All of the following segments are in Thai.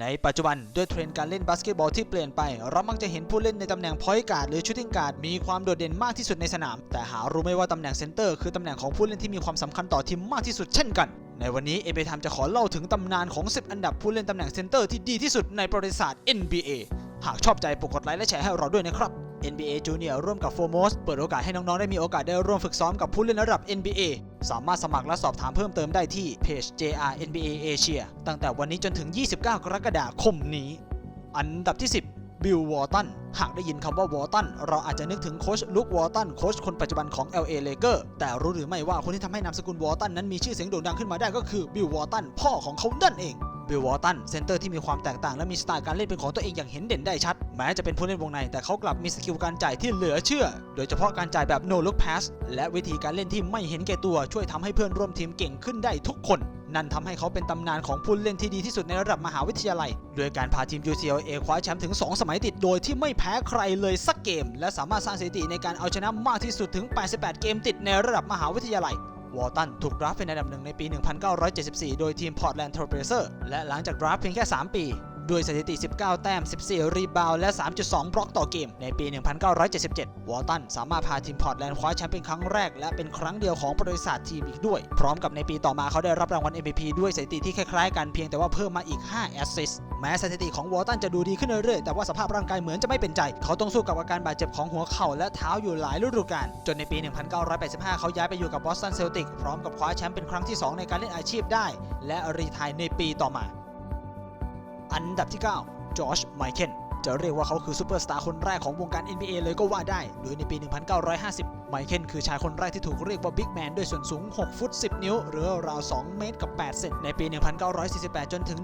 ในปัจจุบันด้วยเทรนด์การเล่นบาสเกตบอลที่เปลี่ยนไป เรามักจะเห็นผู้เล่นในตำแหน่งพอยต์การ์ดหรือชูตติ้งการ์ดมีความโดดเด่นมากที่สุดในสนาม แต่หารู้ไม่ว่าตำแหน่งเซนเตอร์คือตำแหน่งของผู้เล่นที่มีความสำคัญต่อทีมมากที่สุดเช่นกัน ในวันนี้เอเบทามจะขอเล่าถึงตำนานของ 10 อันดับผู้เล่นตำแหน่งเซนเตอร์ที่ดีที่สุดในประวัติศาสตร์ NBA หากชอบใจโปรดกดไลค์และแชร์ให้เราด้วยนะครับ NBA Junior ร่วมกับ Formos เปิดโอกาสให้น้อง ๆ ได้มีโอกาสได้ร่วมฝึกซ้อมกับผู้เล่นระดับ NBA สามารถสมัครและสอบถามเพิ่มเติมได้ที่เพจ JR NBA Asia ตั้งแต่วันนี้จนถึง 29 กรกฎาคมนี้ อันดับที่ 10 บิลวอร์ตันหากได้ยินคำว่าวอร์ตันเราอาจจะนึกถึงโคชลุควอร์ตันโคชคนปัจจุบันของ LA Lakers แต่รู้หรือไม่ว่าคนที่ทำให้นามสกุลวอร์ตันนั้นมีชื่อเสียงโด่งดังขึ้นมาได้ก็คือบิลวอร์ตันพ่อของเขานั่นเอง บิลวอตันเซนเตอร์ที่มีความแตกต่างและมีสไตล์การเล่นเป็นของตัวเองอย่างเห็นเด่นได้ชัด แม้จะเป็นผู้เล่นวงใน แต่เขากลับมีสกิลการจ่ายที่เหลือเชื่อ โดยเฉพาะการจ่ายแบบ no look pass และวิธีการเล่นที่ไม่เห็นแก่ตัวช่วยทำให้เพื่อนร่วมทีมเก่งขึ้นได้ทุกคน นั่นทำให้เขาเป็นตำนานของผู้เล่นที่ดีที่สุดในระดับมหาวิทยาลัย โดยการพาทีม UCLA คว้าแชมป์ถึง 2 สมัยติดโดยที่ไม่แพ้ใครเลยสักเกม และสามารถสร้างสถิติในการเอาชนะมากที่สุดถึง 88 เกมติดในระดับมหาวิทยาลัย วอลตันถูกดราฟเป็นอันดับหนึ่งในปี 1974 โดยทีมพอร์ตแลนด์โทรเปเซอร์และหลังจากดราฟเพียงแค่ 3 ปี ด้วยสถิติ 19 แต้ม 14 รีบาวและ 3.2 บล็อกต่อเกม ในปี 1977 วอร์ตันสามารถพาทีมพอร์ตแลนด์คว้าแชมป์เป็นครั้งแรก และเป็นครั้งเดียวของประวัติศาสตร์ทีมอีกด้วย พร้อมกับในปีต่อมาเขาได้รับรางวัล MVP ด้วยสถิติที่คล้ายๆกันเพียงแต่ว่าเพิ่มมาอีก 5 แอสซิสแม้สถิติของวอร์ตันจะดูดีขึ้นเรื่อยๆ แต่ว่าสภาพร่างกายเหมือนจะไม่เป็นใจ เขาต้องสู้กับอาการบาดเจ็บของหัวเข่าและเท้าอยู่หลายฤดูกาลจนในปี 1985 เขาย้ายไปอยู่กับบอสตันเซลติกพร้อมกับคว้าแชมป์เป็นครั้งที่ 2 ในการเล่นอาชีพได้ และรีทร์ในปีต่อมา อันดับที่ 9 จอร์จ ไมเคิลจะเรียกว่าเขาคือซูเปอร์สตาร์คนแรกของวงการ NBA เลยก็ว่าได้ โดยในปี 1950 ไมเคิลคือชายคนแรกที่ถูกเรียกว่าบิ๊กแมนด้วยส่วนสูง 6 ฟุต 10 นิ้ว หรือราว 2 เมตรกับ 8 เซน ในปี 1948 จนถึง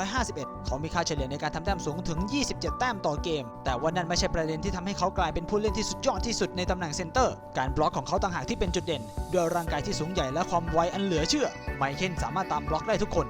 1951 เขามีค่าเฉลี่ยในการทำแต้มสูงถึง 27 แต้มต่อเกม แต่ว่านั่นไม่ใช่ประเด็นที่ทำให้เขากลายเป็นผู้เล่นที่สุดยอดที่สุดในตำแหน่งเซนเตอร์ การบล็อกของเขาต่างหากที่เป็นจุดเด่น ด้วยร่างกายที่สูงใหญ่และความไวอันเหลือเชื่อ ไมเคิลสามารถตามบล็อกได้ทุกคน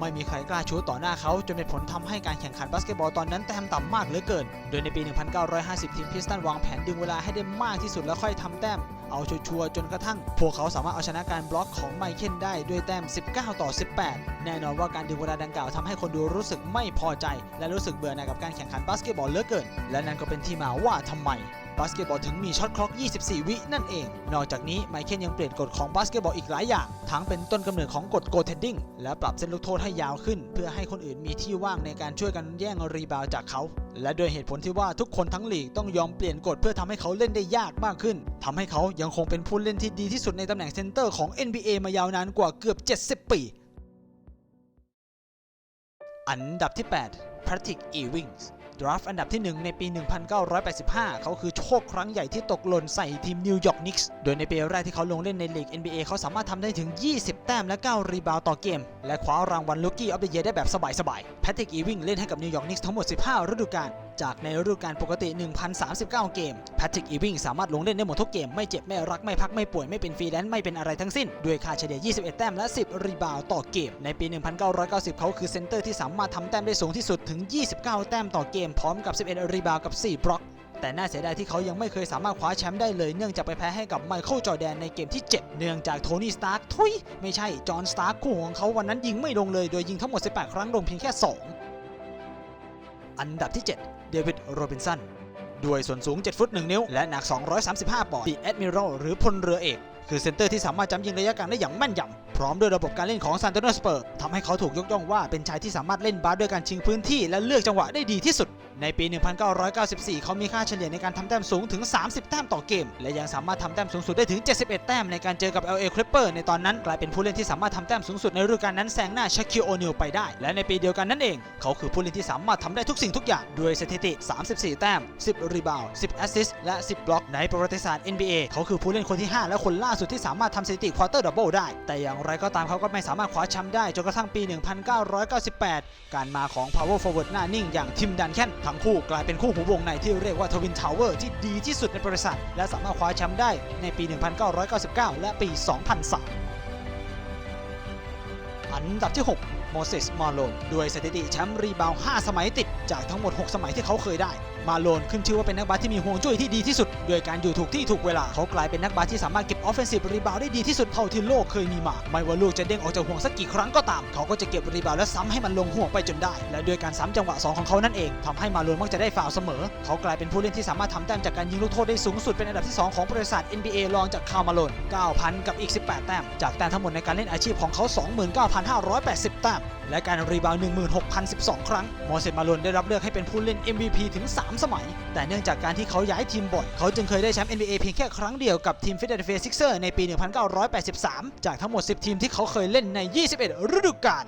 ไม่มีใครกล้าชูต่อหน้าเขาจนเป็นผลทำให้การแข่งขันบาสเกตบอลตอนนั้นแต้มต่ำมากเหลือเกิน โดยในปี 1950 ทีมพิสตันวางแผนดึงเวลาให้ได้มากที่สุดแล้วค่อยทำแต้ม เอาชัวร์จนกระทั่ง พวกเขาสามารถเอาชนะการบล็อกของไมเคิลได้ด้วยแต้ม 19 ต่อ 18 แน่นอนว่าการดึงเวลาดังกล่าวทำให้คนดูรู้สึกไม่พอใจ และรู้สึกเบื่อหน่ายกับการแข่งขันบาสเกตบอลเหลือเกิน และนั่นก็เป็นที่มาว่าทำไม บาสเกตบอลถึงมีช็อตคล็อก 24 วินั่นเอง นอกจากนี้ไมเคิลยังเปลี่ยนกฎของบาสเกตบอลอีกหลายอย่าง ทั้งเป็นต้นกำเนิดของกฎโกเทนดิ้งและปรับเส้นลูกโทษให้ยาวขึ้น เพื่อให้คนอื่นมีที่ว่างในการช่วยกันแย่งรีบาวด์จากเขา และด้วยเหตุผลที่ว่าทุกคนทั้งลีกต้องยอมเปลี่ยนกฎเพื่อทำให้เขาเล่นได้ยากมากขึ้นทำให้เขายังคงเป็นผู้เล่นที่ดีที่สุดในตำแหน่งเซนเตอร์ของ NBA มายาวนานกว่าเกือบ 70 ปี อันดับที่ 8 Patrick Ewings ดราฟต์อันดับที่ 1 ในปี 1985 เขาคือโชคครั้งใหญ่ที่ตกหล่นใส่ทีมนิวยอร์กนิกส์ โดยในปีแรกที่เขาลงเล่นในลีก NBA เขาสามารถทำได้ถึง 20 แต้มและ 9 รีบาวต่อเกม และคว้ารางวัลลูกี้ออฟเดอะเยียได้แบบสบายๆ แพทริกอีวิงเล่นให้กับนิวยอร์กนิกส์ทั้งหมด 15 ฤดูกาล จากในฤดูกาลปกติ 1,039 เกม แพทริกอีวิงสามารถลงเล่นได้หมดทุกเกม ไม่เจ็บ ไม่รัก ไม่พัก ไม่ป่วย ไม่เป็นฟรีแลนซ์ ไม่เป็นอะไรทั้งสิ้น ด้วยค่าเฉลี่ย 21 แต้มและ 10 รีบาวต่อเกม ในปี 1990 เขาคือเซนเตอร์ที่สามารถทำแต้มได้สูงที่สุดถึง 29 แต้มต่อเกมพร้อมกับ 11 รีบาวกับ 4 บล็อก แต่น่าเสียดายที่เขายังไม่เคยสามารถคว้าแชมป์ได้เลย เนื่องจากไปแพ้ให้กับไมเคิลจอแดนในเกมที่ 7 เนื่องจากโทนี่สตาร์คทุยไม่ใช่ จอห์นสตาร์คคู่ของเขาวันนั้นยิงไม่ลงเลย โดยยิงทั้งหมด 18 ครั้งลงเพียงแค่ 2 อันดับที่ 7 เดวิด โรบินสันด้วยส่วนสูง 7 ฟุต 1 นิ้ว และหนัก 235 ปอนด์ปีแอดมิรัลหรือพลเรือเอก คือเซนเตอร์ที่สามารถจำยิงระยะกลางได้อย่างแม่นยำพร้อมด้วยระบบการเล่นของซานโตเนสเปอร์ทำให้เขาถูกยกย่องว่าเป็นชายที่สามารถเล่นบาสด้วยการชิงพื้นที่และเลือกจังหวะได้ดีที่สุด ในปี 1994 เขามีค่าเฉลี่ยในการทำแต้มสูงถึง 30 แต้มต่อเกม และยังสามารถทำแต้มสูงสุดได้ถึง 71 แต้มในการเจอกับ LA Clipper ในตอนนั้นกลายเป็นผู้เล่นที่สามารถทำแต้มสูงสุดในฤดูกาลนั้นแซงหน้าชาคิโอนิลไปได้ และในปีเดียวกันนั่นเอง เขาคือผู้เล่นที่สามารถทำได้ทุกสิ่งทุกอย่างด้วยสถิติ 34 แต้ม 10 รีบาวด์ 10 แอสซิสต์และ 10 บล็อกในประวัติศาสตร์ NBA เขาคือผู้เล่นคนที่ 5 และคนล่าสุดที่สามารถทำสถิติควอเตอร์ดับเบิลได้ แต่อย่างไรก็ตามเขาก็ไม่สามารถคว้าแชมป์ได้จนกระทั่งปี 1998 การมาของ power forward หน้านิ่งอย่างทิมดันแคนทั้งคู่กลายเป็นคู่หูวงในที่เรียกว่าทวินทาวเวอร์ที่ดีที่สุดในบริษัท และสามารถคว้าแชมป์ได้ในปี 1999 และปี 2003 อันดับที่ 6 โมเสสมาโลนด้วยสถิติแชมป์รีบาว 5 สมัยติด จากทั้งหมด 6 สมัยที่เขาเคยได้ มาโลนขึ้นชื่อว่าเป็นนักบาสที่มีห่วงจุ้ยที่ดีที่สุด ด้วยการอยู่ถูกที่ถูกเวลา เขากลายเป็นนักบาสที่สามารถเก็บออฟเฟนซีฟรีบาวได้ดีที่สุดเท่าที่โลกเคยมีมา ไม่ว่าลูกจะเด้งออกจากห่วงสักกี่ครั้งก็ตาม เขาก็จะเก็บรีบาวและซ้ำให้มันลงห่วงไปจนได้ และด้วยการซ้ำจังหวะสองของเขานั่นเองทำให้มาโลนมักจะได้ฟาวเสมอ เขากลายเป็นผู้เล่นที่สามารถทำแต้มจากการยิงลูกโทษได้สูงสุดเป็นอันดับที่สองของบริษัท NBA รองจากคาร์มาโลน9,000 กับอีก 18 แต้ม จากแต้มทั้งหมดในการเล่นอาชีพของเขา 29,580 แต้ม และการรีบาว16,012 ครั้งโมเสสมาโลนได้รับเลือกให้เป็นผู้เล่น MVP ถึง 3สมัย แต่เนื่องจากการที่เขาย้ายทีมบ่อย เขาจึงเคยได้แชมป์ NBA เพียงแค่ครั้งเดียวกับทีม Philadelphia Sixers ในปี 1983 จากทั้งหมด 10 ทีมที่เขาเคยเล่นใน 21 ฤดูกาล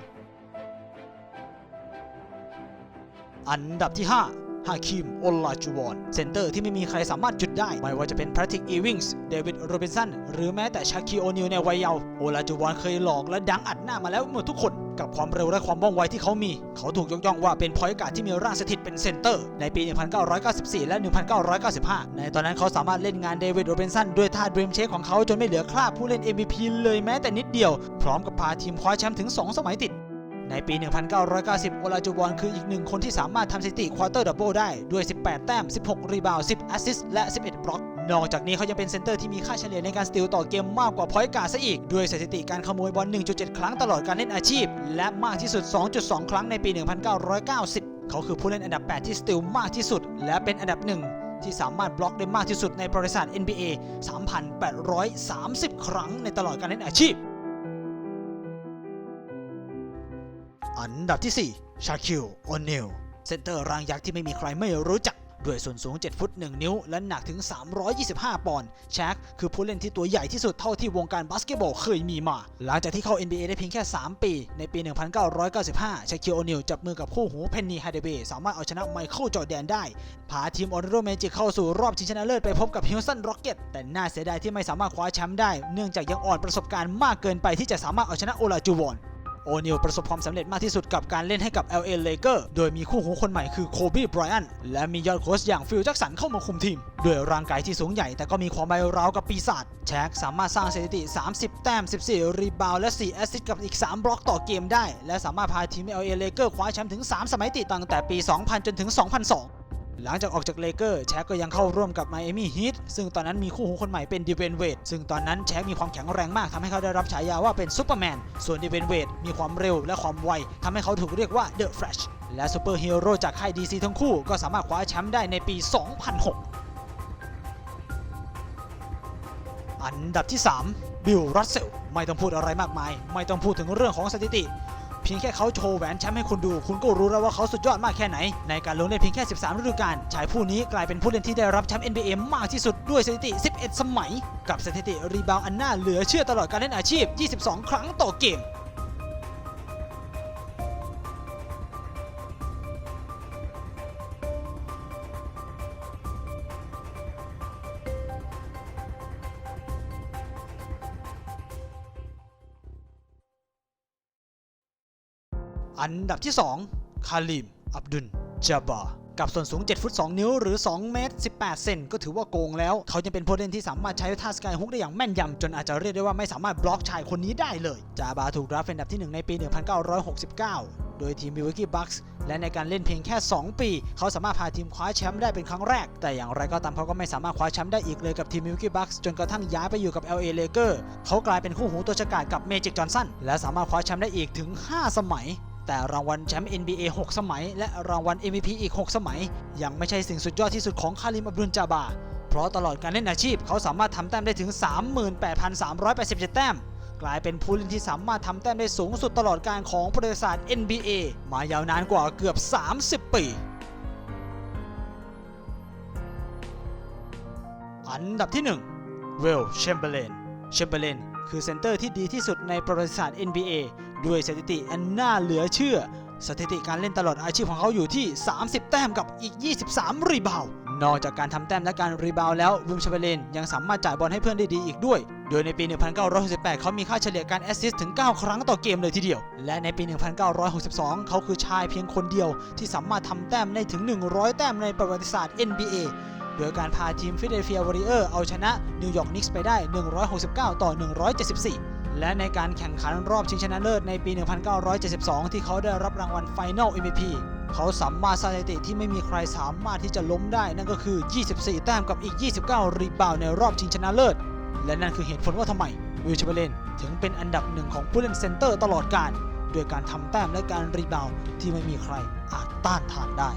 อันดับที่ 5ฮาคิมโอลาจูวอน เซนเตอร์ที่ไม่มีใครสามารถจุดได้ ไม่ว่าจะเป็นแพทริก อีวิงส์ เดวิด โรบินสัน หรือแม้แต่ชาคีโอนิลในวัยเยาว์โอลาจูวอนเคยหลอกและดังอัดหน้ามาแล้วหมดทุกคน กับความเร็วและความว่องไวที่เขามี เขาถูกยกย่องว่าเป็นพอยต์การ์ดที่มีร่างสถิตเป็นเซนเตอร์ ในปี 1994 และ 1995 ในตอนนั้นเขาสามารถเล่นงานเดวิดโรบินสันด้วยท่าดรีมเชคของเขาจนไม่เหลือคราบผู้เล่น MVP เลยแม้แต่นิดเดียว พร้อมกับพาทีมคว้าแชมป์ถึง 2 สมัยติดในปี 1990 โอลาจูบอนคืออีกหนึ่งคนที่สามารถทำสถิติควอเตอร์ดับเบิลได้ด้วย 18 แต้ม 16 รีบาวด์ 10 แอสซิสต์ และ 11 บล็อก นอกจากนี้เขายังเป็นเซนเตอร์ที่มีค่าเฉลี่ยในการสติลต่อเกมมากกว่าพอยต์การ์ซะอีก ด้วยสถิติการขโมยบอล 1.7 ครั้งตลอดการเล่นอาชีพ และมากที่สุด 2.2 ครั้งในปี 1990 เขาคือผู้เล่นอันดับ 8 ที่สติลมากที่สุด และเป็นอันดับหนึ่งที่สามารถบล็อกได้มากที่สุดในประวัติศาสตร์ NBA 3,830 ครั้งในตลอดการเล่นอาชีพ อันดับที่ 4 ชาคิล โอนิล เซนเตอร์ร่างยักษ์ที่ไม่มีใครไม่รู้จัก ด้วยส่วนสูง 7 ฟุต 1 นิ้ว และหนักถึง 325 ปอนด์แชคคือผู้เล่นที่ตัวใหญ่ที่สุดเท่าที่วงการบาสเกตบอลเคยมีมา หลังจากที่เข้า NBA ได้เพียงแค่ 3 ปี ในปี 1995 ชาคิลโอนิลจับมือกับคู่หูเพนนีฮาเดเบย์สามารถเอาชนะไมเคิลจอร์แดนได้ พาทีมออร์โรเมจิกเข้าสู่รอบชิงชนะเลิศไปพบกับฮิลสันร็อกเก็ตแต่น่าเสียดายที่ไม่สามารถคว้าแชมป์ได้ เนื่องจากยังอ่อนประสบการณ์มากเกินไปที่จะสามารถเอาชนะโอลาจูวอน นิลประสบความสำเร็จมากที่สุดกับการเล่นให้กับ LA Lakers โดยมีคู่หูคนใหม่คือโคบีไบรอันและมียอดโค้ชอย่างฟิลแจ็กสันเข้ามาคุมทีม ด้วยร่างกายที่สูงใหญ่แต่ก็มีความไวราวกับปีศาจแชคสามารถสร้างสถิติ 30 แต้ม 14 รีบาวด์และ 4 แอสซิสต์กับอีก 3 บล็อกต่อเกมได้ และสามารถพาทีม LA Lakers คว้าแชมป์ถึง 3 สมัยติดตั้งแต่ปี 2000 จนถึง 2002 หลังจากออกจากเลเกอร์แชคก็ยังเข้าร่วมกับไมอามี่ฮีทซึ่งตอนนั้นมีคู่หูคนใหม่เป็นดิเวนเวดซึ่งตอนนั้นแชคมีความแข็งแรงมากทำให้เขาได้รับฉายาว่าเป็นซูเปอร์แมนส่วนดิเวนเวดมีความเร็วและความไวทำให้เขาถูกเรียกว่าเดอะแฟลชและซูเปอร์ฮีโร่จากค่ายดีซีทั้งคู่ก็สามารถคว้าแชมป์ได้ในปี 2006 อันดับที่ 3 บิล รัสเซล ไม่ต้องพูดอะไรมากมาย ไม่ต้องพูดถึงเรื่องของสถิติ พียงแค่เขาโชว์แหวนแชมป์ให้คุณดู คุณก็รู้แล้วว่าเขาสุดยอดมากแค่ไหน ในการลงเล่นเพียงแค่ 13 ฤดูกาลชายผู้นี้กลายเป็นผู้เล่นที่ได้รับแชมป์ NBA มากที่สุดด้วยสถิติ 11 สมัย กับสถิติรีบาวอันน่าเหลือเชื่อตลอดการเล่นอาชีพ 22 ครั้งต่อเกม อันดับที่ 2 คาลิม อับดุล จาบา กับส่วนสูง 7 ฟุต 2 นิ้วหรือ 2 เมตร 18 เซนก็ถือว่าโกงแล้ว เขายังเป็นผู้เล่นที่สามารถใช้ท่าสกายฮุกได้อย่างแม่นยำ จนอาจจะเรียกได้ว่าไม่สามารถบล็อกชายคนนี้ได้เลย จาบาถูกดราฟเป็นอันดับที่ 1 ในปี 1969 โดยทีมมิวกี้บัคส์และในการเล่นเพียงแค่ 2 ปี เขาสามารถพาทีมคว้าแชมป์ได้เป็นครั้งแรก แต่อย่างไรก็ตามเขาก็ไม่สามารถคว้าแชมป์ได้อีกเลยกับทีมมิวกี้บัคส์จนกระทั่งย้ายไปอยู่กับ LA Lakers เขากลายเป็นคู่หูตัวฉกาจกับเมจิกจอห์นสันและสามารถคว้าแชมป์ได้อีกถึง 5 สมัย แต่รางวัลแชมป์ NBA 6 สมัย และรางวัล MVP อีก 6 สมัย ยังไม่ใช่สิ่งสุดยอดที่สุดของคาริมอับดุลจาบา เพราะตลอดการเล่นอาชีพเขาสามารถทำแต้มได้ถึง 38,387 แต้ม กลายเป็นผู้เล่นที่สามารถทำแต้มได้สูงสุดตลอดการของประวัติศาสตร์ NBA มายาวนานกว่าเกือบ 30 ปีอันดับที่ 1 เวลเชมเบอร์เลนเชมเบอร์เลนคือเซนเตอร์ที่ดีที่สุดในประวัติศาสตร์ NBA ด้วยสถิติอันน่าเหลือเชื่อ สถิติการเล่นตลอดอาชีพของเขาอยู่ที่ 30 แต้มกับอีก 23 รีบาวนอกจากการทำแต้มและการรีบาวแล้ววิมชเบอร์เลนยังสามารถจ่ายบอลให้เพื่อนได้ดีอีกด้วย โดยในปี 1968 เขามีค่าเฉลี่ยการแอสซิสต์ถึง 9 ครั้งต่อเกมเลยทีเดียว และในปี 1962 เขาคือชายเพียงคนเดียวที่สามารถทำแต้มได้ถึง 100 แต้มในประวัติศาสตร์ NBA โดยการพาทีมฟิลาเดลเฟียวอริเออร์เอาชนะนิวยอร์กนิกส์ไปได้ 169 ต่อ 174 และในการแข่งขันรอบชิงชนะเลิศในปี 1972 ที่เขาได้รับรางวัล Final MVP เขาสามารถสถิติที่ไม่มีใครสามารถที่จะล้มได้นั่นก็คือ 24 แต้มกับอีก 29 รีบาวในรอบชิงชนะเลิศ และนั่นคือเหตุผลว่าทำไมวิลเชเบเลนถึงเป็นอันดับหนึ่งของผู้เล่นเซนเตอร์ตลอดกาลด้วยการทำแต้มและการรีบาวที่ไม่มีใครอาจต้านทานได้